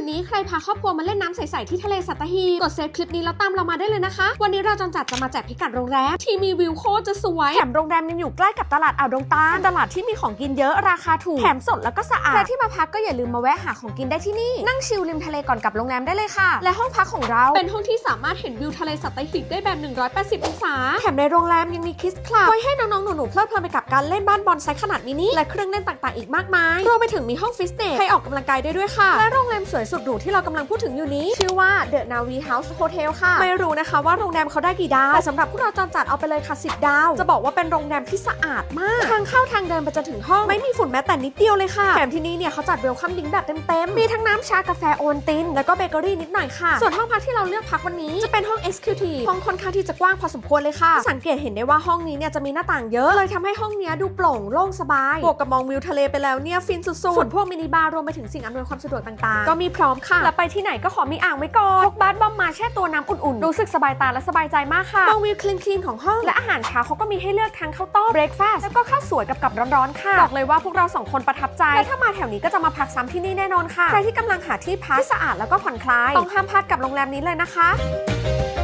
นนี้ใครพาครอบครัวมาเล่นน้ำใส ๆ ที่ทะเลสัตหีบกดเซฟคลิปนี้แล้วตามเรามาได้เลยนะคะ วันนี้เราจำจัดจะมาแจกพิกัดโรงแรม ที่มีวิวโคตรจะสวย แถมโรงแรมยังอยู่ใกล้กับตลาดอ่าวดงตาลตลาดที่มีของกินเยอะราคาถูก แถมสดแล้วก็สะอาดและที่มาพักก็อย่าลืมมาแวะหาของกินได้ที่นี่ นั่งชิลริมทะเลก่อนกลับโรงแรมได้เลยค่ะ และห้องพักของเราเป็นห้องที่สามารถเห็นวิวทะเลสัตหีบได้แบบ 180 องศา แถมในโรงแรมยังมีคิสคลับไว้ให้น้องๆหนูๆเพลิดเพลินไปกับการเล่นบ้านบอลไซส์ขนาดมินิและเครื่องเล่นต่างๆ อีกมากมายรวมไปถึงมีห้องฟิตเนสให้ออกกำลังกายได้ด้วยค่ะ และโรงแรมสวยสุดหรูที่เรากำลังพูดถึงอยู่นี้ ชื่อว่า The Navi House Hotel ค่ะ ไม่รู้นะคะว่าโรงแรมเขาได้กี่ดาว แต่สำหรับพวกเราจอมจัดเอาไปเลยค่ะ 10 ดาว จะบอกว่าเป็นโรงแรมที่สะอาดมาก ทางเข้าทางเดินไปจนถึงห้อง ไม่มีฝุ่นแม้แต่นิดเดียวเลยค่ะแถมที่นี่เนี่ยเขาจัดเวลคัมดิ้งแบบเต็มๆ มีทั้งน้ำชากาแฟโอนติน แล้วก็เบเกอรี่นิดหน่อยค่ะ ส่วนห้องพักที่เราเลือกพักวันนี้จะเป็นห้อง Executive ห้องค่อนข้างที่จะกว้างพอสมควรเลยค่ะ สังเกตเห็นได้ว่าห้องนี้เนี่ยจะมีหน้าต่างเยอะเลยทำให้ห้องเนี้ยดูโปร่งโล่งสบายบวกกับมองวิวทะเลไปแล้วเนี่ยฟินสุดๆส่วนพวกมินิบาร์รวมไปถึงสิ่งอำนวยความสะดวกต่างๆก็มีพร้อมค่ะ แล้วไปที่ไหนก็ขอมีอ่างไว้ก่อนพกบาสบอมมาแช่ตัวน้ำอุ่นๆ รู้สึกสบายตาและสบายใจมากค่ะมองวิวคลีนๆของห้อง และอาหารเช้าเขาก็มีให้เลือกทั้งข้าวต้มเบรคฟาสต์แล้วก็ข้าวสวยกับกับร้อนๆค่ะ บอกเลยว่าพวกเราสองคนประทับใจ และถ้ามาแถวนี้ก็จะมาพักซ้ำที่นี่แน่นอนค่ะ ใครที่กำลังหาที่พักที่สะอาดแล้วก็ผ่อนคลาย ต้องห้ามพลาดกับโรงแรมนี้เลยนะคะ